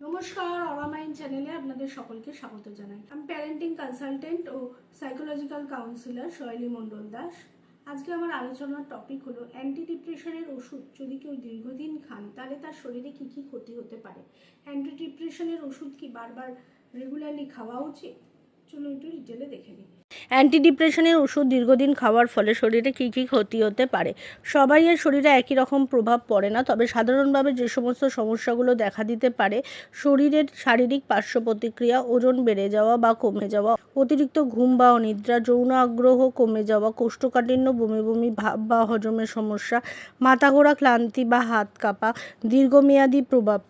নমস্কার, অরামাইন চ্যানেলে আপনাদের সকলকে স্বাগত জানাই। আমি প্যারেন্টিং কনসালটেন্ট ও সাইকোলজিক্যাল কাউন্সিলর শৈলী মণ্ডল দাস। আজকে আমার আলোচনার টপিক হলো অ্যান্টি ডিপ্রেশনের ওষুধ। যদি কেউ দীর্ঘদিন খান, তাহলে তার শরীরে কি কি ক্ষতি হতে পারে? অ্যান্টি ডিপ্রেশনের ওষুধ কি বারবার রেগুলারলি খাওয়া উচিত? চলো একটু ডিটেলে দেখে নিই। অ্যান্টি ডিপ্রেশনের ওষুধ দীর্ঘদিন খাওয়ার ফলে শরীরে কী কী ক্ষতি হতে পারে? সবাই এর শরীরে একই রকম প্রভাব পড়ে না, তবে সাধারণভাবে যে সমস্ত সমস্যাগুলো দেখা দিতে পারে, শরীরের শারীরিক পার্শ্ব প্রতিক্রিয়া ওজন বেড়ে যাওয়া বা কমে যাওয়া, অতিরিক্ত ঘুম বা অনিদ্রা, যৌন আগ্রহ কমে যাওয়া, কোষ্ঠকাঠিন্য, বমি বমি, ভাব বা হজমের সমস্যা মাথা ঘোরা ক্লান্তি বা হাত কাঁপা, দীর্ঘমেয়াদী প্রভাব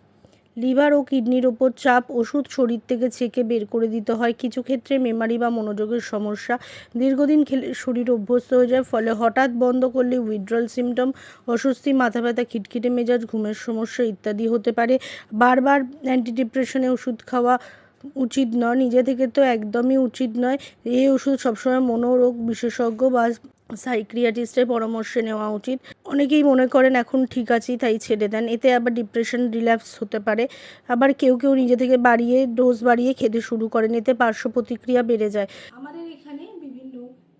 লিভার ও কিডনির ওপর চাপ, ওষুধ শরীর থেকে ছেঁকে বের করে দিতে হয়। কিছু ক্ষেত্রে মেমারি বা মনোযোগের সমস্যা দীর্ঘদিন খেলে শরীর অভ্যস্ত হয়ে যায়, ফলে হঠাৎ বন্ধ করলে উইথড্রল সিমটম অস্বস্তি মাথা ব্যথা খিটখিটে মেজাজ, ঘুমের সমস্যা ইত্যাদি হতে পারে। বারবার অ্যান্টি ডিপ্রেশনে ওষুধ খাওয়া উচিত নয়, নিজে থেকে তো একদমই উচিত নয়। এই ওষুধ সবসময় মনোরোগ বিশেষজ্ঞ বা সাইক্রিয়াটিস্টের পরামর্শে নেওয়া উচিত। অনেকেই মনে করেন এখন ঠিক আছি, তাই ছেড়ে দেন। এতে আবার ডিপ্রেশন রিল্যাপস হতে পারে। আবার কেউ কেউ নিজে থেকে বাড়িয়ে ডোজ বাড়িয়ে খেতে শুরু করেন। এতে পার্শ্ব প্রতিক্রিয়া বেড়ে যায়। আমাদের এখানে বিভিন্ন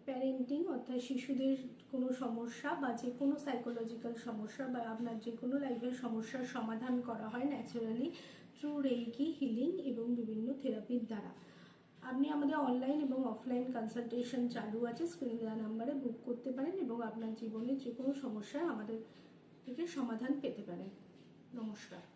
প্যারেন্টিং অর্থাৎ শিশুদের কোনো সমস্যা বা যে কোনো সাইকোলজিক্যাল সমস্যা বা আপনার যে কোনো লাইফের সমস্যার সমাধান করা হয় ন্যাচারালি থ্রু রেইকি হিলিং এবং বিভিন্ন থেরাপির দ্বারা। আপনি আমাদের অনলাইন এবং অফলাইন কনসালটেশন চালু আছে স্ক্রিন দেওয়া নাম্বারে বুক করতে পারেন এবং আপনার জীবনের যে কোনো সমস্যায় আমাদের থেকে সমাধান পেতে পারেন। নমস্কার।